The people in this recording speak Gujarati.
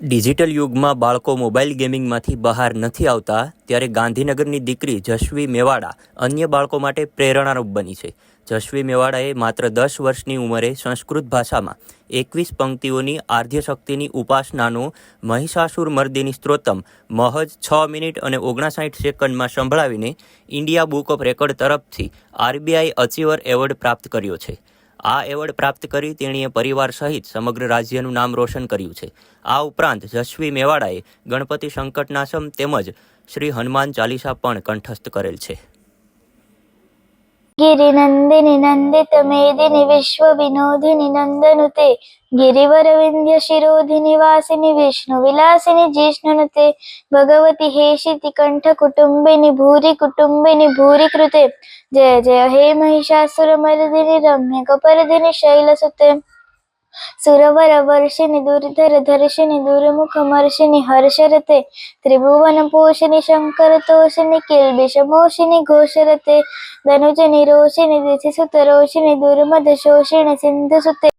ડિજિટલ યુગમાં બાળકો મોબાઈલ ગેમિંગમાંથી બહાર નથી આવતા ત્યારે ગાંધીનગરની દીકરી જશવી મેવાડા અન્ય બાળકો માટે પ્રેરણારૂપ બની છે. જશવી મેવાડાએ માત્ર દસ વર્ષની ઉંમરે સંસ્કૃત ભાષામાં એકવીસ પંક્તિઓની આર્ધ્યશક્તિની ઉપાસનાનું મહિષાસુર મર્દિની સ્ત્રોતમ મહજ છ મિનિટ અને ઓગણસાઠ સેકન્ડમાં સંભળાવીને ઇન્ડિયા બુક ઓફ રેકોર્ડ તરફથી આરબીઆઈ અચીવર એવોર્ડ પ્રાપ્ત કર્યો છે. આ એવોર્ડ પ્રાપ્ત કરી તેણીએ પરિવાર સહિત સમગ્ર રાજ્યનું નામ રોશન કર્યું છે. આ ઉપરાંત જશવી મેવાડાએ ગણપતિ સંકટનાશમ તેમજ શ્રી હનુમાન ચાલીસા પણ કંઠસ્થ કરેલ છે. गिरिनंदिनी नंदित मेदिनी विश्व विनोदिनी नंदनुते गिरिवर विंध्य शिरोधिनी वासिनी विष्णू विलासिनी जिष्णुनुते भगवती हेशी कंठ कुटुंबिनी भूरी कुटुंबिनी भूरी कृते जय जय हे महिषासुर मर्दिनी रम्य कपरदिनी शैलसुते। ಸುರವರವರ್ಷಿಣಿ ದುರಿಧರ ಧರ್ಷಿಣಿ ದುರಿಮುಖ ಮರ್ಷಿಣಿ ಹರ್ಷರತೆ ತ್ರಿಭುವನ ಪೋಷಿಣಿ, ಶಂಕರ ತೋಷಿಣಿ, ಕಿಲ್ಬಿಷ ಮೋಷಿಣಿ, ಘೋಷರತೆ, ಧನುಜ ನಿರೋಷಿಣಿ ದಿಸಿಸುತ ರೋಷಿಣಿ, ದುರ್ಮದ ಶೋಷಿಣಿ ಸಿಂಧಿಸುತ್ತೆ